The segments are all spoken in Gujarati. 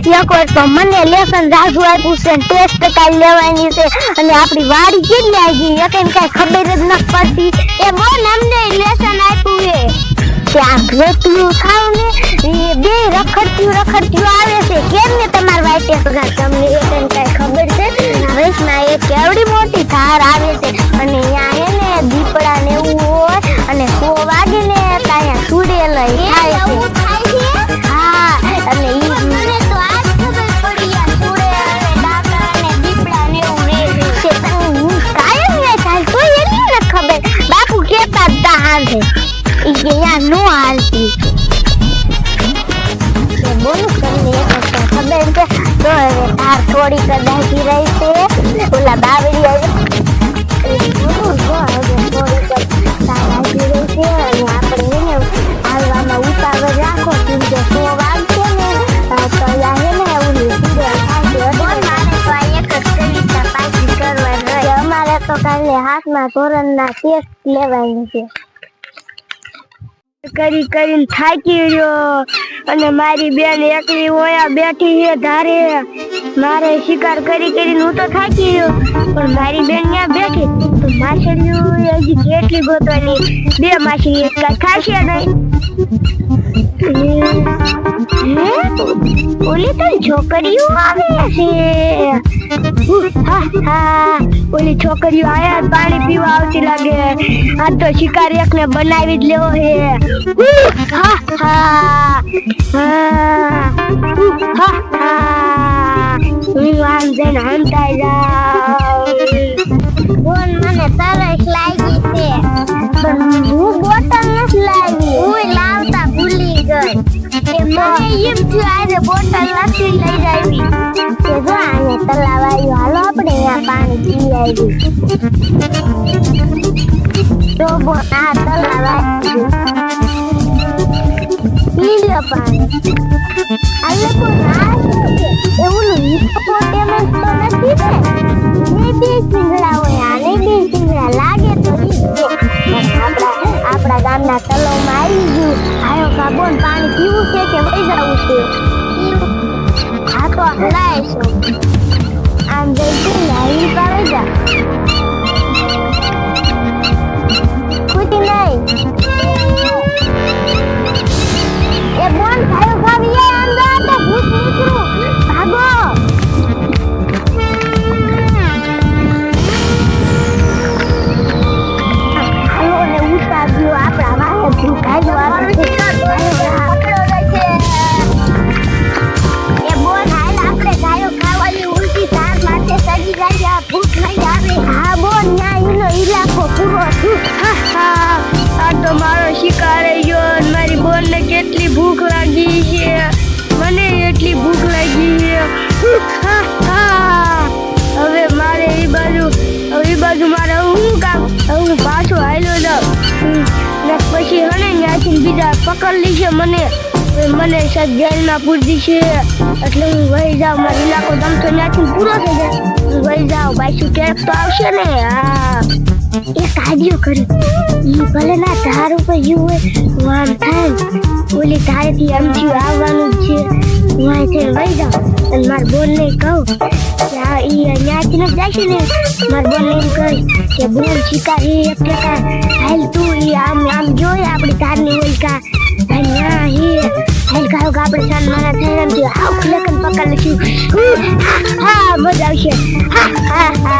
એક વાર મને લેસન રાજુ આપ્યું છે ટેસ્ટ કાલ લેવાની છે. અને આપણી વાડી કેટલી આવી ગઈ? એક કઈ ખબર જ ન પડતી. એ બોન અમને લેસન આપ્યું છે ત્યાં ભેટલું ખાવ ને બે રખડતું રખડતું આવે છે. કેમ ને તમારે વાઈટે પગાર તમને એ કઈ કઈ ખબર છે? હવેશમાં એક કેવડી મોટી ધાર આવે છે. અને અહીંયા હે ને દીપડા ને એવું હોય, અને સો વાગે ને ત્યાં સૂર્ય થાય ટેસ્ટ લેવાની છે. કરી કરીને થાકી રહ્યો અને મારી બેન એકલી ઓયા બેઠી છે ધારે. મારે શિકાર કરી કરીને હું તો થાકી રહ્યો પણ મારી બેન ત્યાં બેઠી. તો માછલીઓ હજી કેટલી ગોતવાની? બે માછલી એક કાંઈ ખાશે નહીં? ઓલી તો છોકરીઓ આવે છે છોકરીઓ આયા પાણી પીવા આવતી લાગે આ તો શિકારી એકને બનાવી જ લેવો હે હા, હા. હા. હા, હા. બોન મને તારે લાગી છે પણ હું બોટલ નથી લાવી મને એમ થયું આજે બોટલ નથી લઈ આવી કે જો આને તલાવ આવ્યું હાલો આપણે અહીંયા પાણી પી આવી. તો આ તલાવ આવ્યું પી પાણી. આ શું છે. આયો કાબોન પાણી પીવું છે કે વહી જવું છે? હા તો હલાઈશું આમ જઈ જઈ આવી પાવે જા. ખૂટી નહીં. એ ખાયો હવે મારે એ બાજુ એ બાજુ મારે હું કામ? હું પાછો હાલ્યો ને પછી હને ત્યાંથી બીજા પકડ લીશે મને. મને સાહેબ જેલમાં પૂરી છે. એટલે હું વહી જાઉં. મારો ઇલાકો તો ત્યાંથી પૂરો થઈ જાય. હું વહી જાઉં. બાઈસું ક્યાંક તો આવશે ને. હા. એ કાર્યો કરે. એ ભલે ના ધાર ઉપર જીવ હોય વામ થાય ઓલી ધારેથી અમથી આવવાનું છે. હું અહીંથી વહી જાઉં અને માર બોનને કહું કે આ ઈ અહીંયાથી ન છે ને? માર બોનને એમ કહી કે બોન શિકારી એક ટકા હાલ તું ઈ આમ આમ જોઈ આપણી ધારની હોય કા. અહીંયા હે. હાલ કહો કે આપણે મારા થઈ એમ થયું ખલેકન પકડ લખ્યું હા હા, મજા આવશે. હા હા હા.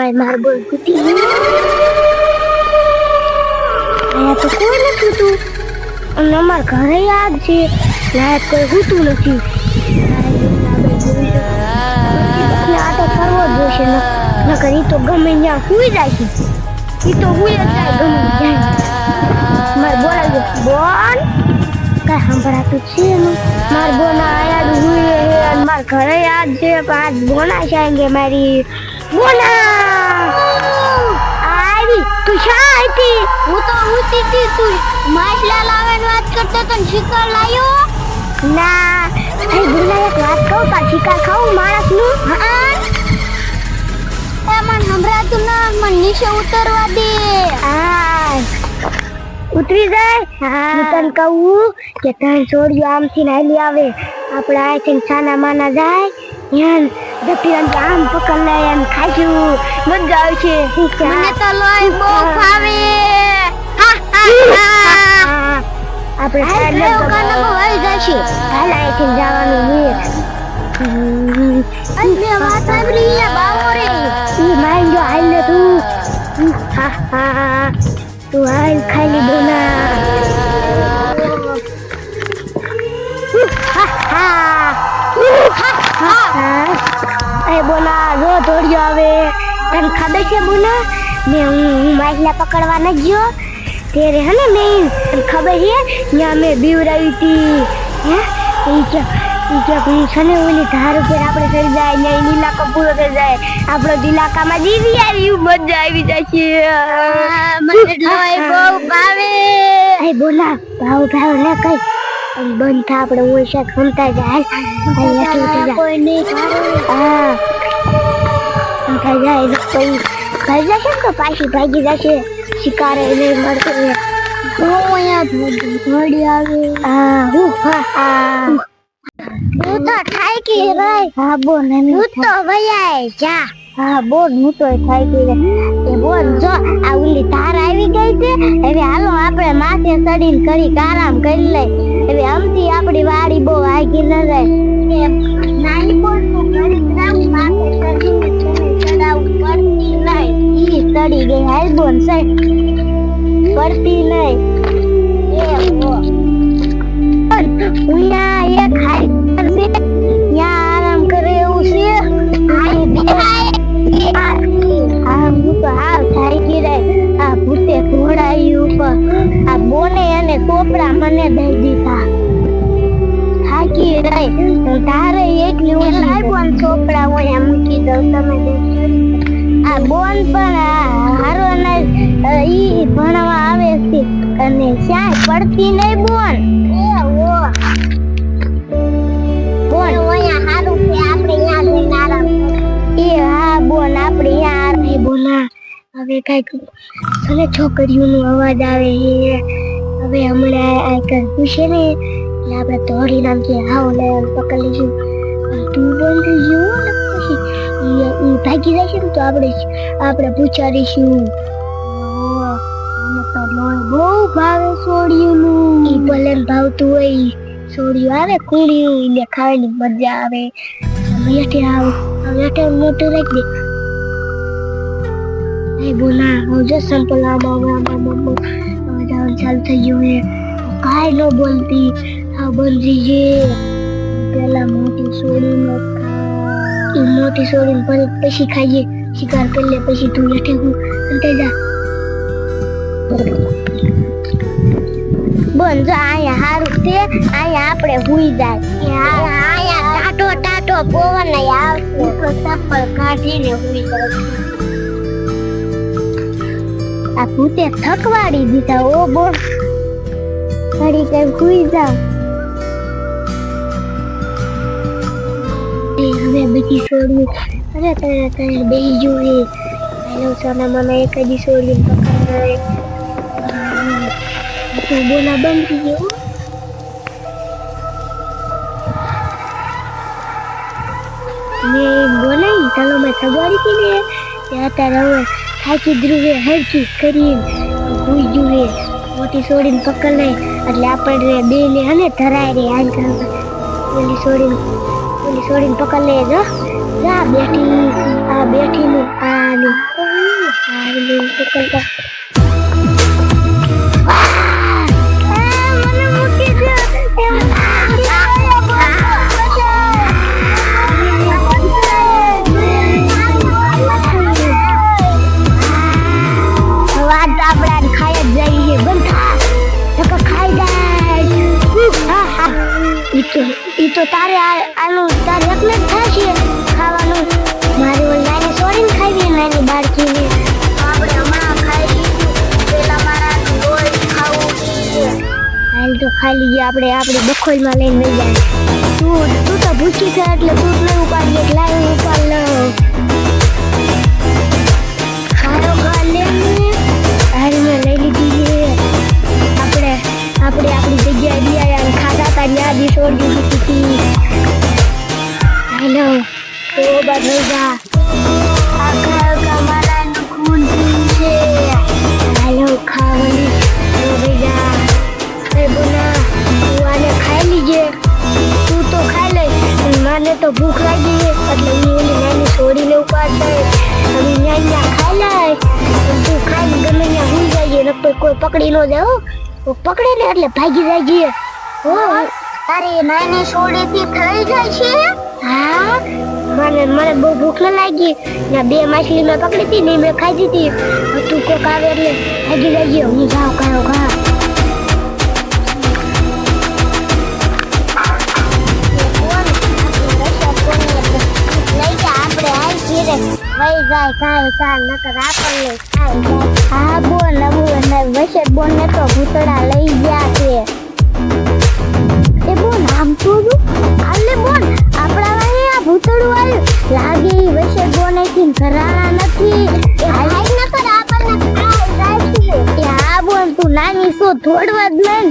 આ માર બોલ કૂટી. અહીંયા તો કોઈ નથી તું. અને અમાર ઘરે યાદ છે. લાયક કોઈ હોતું નથી. આ તો કરવો જ જોશે નકર ઈ તો ગમે ત્યાં સુઈ જાય છે. ઈ તો સુઈ જ જાય ગમે ત્યાં. માર બોલાવી બોન કઈ સંભળાતું છે માર બોના આયા હુએ હે ઘરે યાદ છે. પણ આજ બોના જાયંગે મારી બોના તું શા હતી હું તો ઊંચી હતી તું. માછલા લાવવાની વાત કરતો તો ને શિકાર લાયો? ના. અરે બોના એક વાત કહું તા શિકાર ખાવું માણસનું? હા. એ મને સંભળાતું ના, મને નીચે ઉતરવા દે. આ ઉતરી જાય? હું. તને કહું કે આમથી નાલી આવે. આપણે અહીંથી છાના જાય. દપિયાન આમ પકડ લે એમ ખાજું. મજા આવશે મને તો લોહી બહુ ફાવે. આપણે હાલ સાહેબ લેવો વહી જશે. હાલ અહીંથી જવાનું અને મેં વાત સાંભળી એ બાવો રે ઈ માઈ જો હાલ લે તું હા હા. તું હાલ ખાલી બોના. બોના આવે તને ખબર છે બોના મેં હું માછલા પકડવા ન ગયો. ત્યારે હે ને મેં તને ખબર છે? ત્યાં મેં બીવરાવી હતી હે? હું છે ને ઓલી ધાર ઉપર આપણે થઈ જાય ત્યાં ઇલાકો પૂરો થઈ જાય. આપણો ઇલાકામાં જીવી આવી મજા આવી જાય છે. મને લોહી બહુ ભાવે. એ બોલા ભાવ ભાવ ને કઈ. બંધ થા આપણે શાક ખમતા જાય. કોઈ નહીં હા. ખમતા જાય ભાઈ જશે તો પાછી ભાગી જશે શિકારે નહીં મળતો. હું અહીંયા આવે. હા હું હા. હા. તો ઠાકી રહી હા બોલ હું તો વયાય જા. હા બોલ હું તો થાય કે એ બોલ જો આ ઓલી આવી ગઈ છે. હવે હાલો આપણે માથે ચડીને કરી આરામ કરી લઈ. હવે આમથી આપણી વાડી બહુ આગી ન જાય. નાની બોલ તું ઘડી માથે ચડીને. ઈ ચડી ગઈ. હાલ સાહેબ. પડતી નહીં. એ ઉયા એક હાઈ છે. ત્યાં આરામ કરે એવું છે. આય બે આ હું તો હાવ થાય ગઈ રે આ ભૂતે ઘોડાયું ઉપર. આ બોને અને કોપડા મને દઈ દીધા. થાકી રહી તારે એકલી હું લાગ્યું ચોપડા હોય મૂકી દઉં, તમે. આ બોન પણ હારો ને ઈ ભણવા આવે છે. અને ક્યાંય પડતી નહીં બોન. એ હો. બોન. અહીંયા સારું છે આપણે અહીંયા જઈને આરામ એ હા બોન આપણે યાર નહીં બોલા હવે કંઈક ભલે છોકરીઓનો અવાજ આવે છે. હવે હમણાં આ કઈ પૂછે ને આપણે તોડી નામ કે આવો લે પકડી લીધું. તું બોલ થઈ ગયું ભાગી જશે ને તો આપણે આપણે પૂછાડીશું તો લોહી બહુ ભાવે સોડિયું ઈ ભલે ભાવતું હોય સોડિયું આવે કુડિયું એને ખાવાની મજા આવે. હેઠે આવ મોટું રાખી દે. એ બોલા હું જો સંપલ ચાલુ થઈ ગયું હે કાંઈ ન બોલતી. આ બંધી જે પેલા મોટી સોડી ઈ મોટી સોડી ને પછી ખાઈએ. શિકાર કરી લે પછી તું હેઠે હું. અંતે જા. બોલ જો આયા હારું તે આયા આપણે હુઈ જાય. આયા ટાટો ટાટો પવન આવશે. તો ચપ્પલ કાઢીને હુઈ જાય. આ ભૂતે થકવાડી દીધા ઓ બોલ. ઘડી કઈ હુઈ જાવ. એ હવે બીજી છોડ્યું અરે તારે તારે બેહી જોઈએ એનો સોના મને એક જ છોડ્યું બોલા બંધ થઈ ગયો મેં બોલાઈ ચાલો મેં થગવાડી હતી ને અત્યારે હવે સાચી ધ્રુવે હરકી કરીને ભૂઈ જુએ. મોટી છોડીને પકડ નહીં એટલે આપણે બે ને અને ધરાય રે આન પેલી છોડીને ઓલી છોડીને પકડ લે જો. જા બેઠી આ બેઠી નું આ નું તો તારે આ- આનું તારે એકને જ થશે. ખાવાનું મારી ઓલ નાની સોરીને ખાવી નાની બાળકીને. આપણે હમણાં ખાઈ લીધું. પેલા મારા લોહી ખાવું હાલ તો ખાલી જે આપણે આપણી બખોલમાં લઈને લઈ જાય. તું તું તો ભૂખી છે એટલે તું જ નહીં ઉપાડીએ લાવી ઉપાડ લો મને તો ભૂખ લાગી એટલે હું ઓલી નાની છોડીને ઉપાડશે અને ન્યા ન્યા ખાઈ લાય તું ખાઈને ગમે ત્યાં ભૂલ જઈએ ને કોઈ પકડી ન જાય હો. પકડે ને એટલે ભાગી જાય જઈએ હો. તારી નાની છોડીથી થઈ જાય છે? હા. મને મને બહુ ભૂખ ન લાગી. ને બે માછલી મેં પકડી હતી ને મેં ખાઈ દીધી. હવે તું કોક આવે એટલે ભાગી જાય હું જાઉં કાયો ખા જાય આપણા વાળે આ ભૂતડું આવ્યું લાગે ઈ વૈશે બોન નથી એ હાલ નકર તું નાની શું થોડવા જ નહીં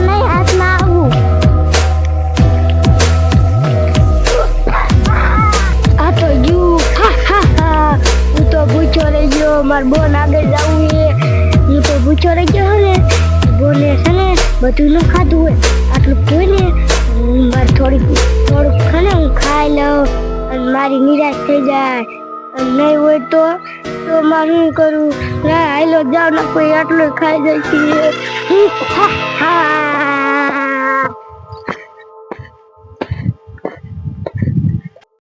નહીં બધું ન ખાધું હોય. આટલું જોઈ ને હું મારે થોડીક, થોડુંક ખાને હું ખાઈ લઉં અને મારી નિરાશ થઈ જાય. અને નહીં હોય તો તો મારે શું કરું? ના, હાલો જાવ ના, કોઈ આટલું ખાઈ જાય છે. હા હા.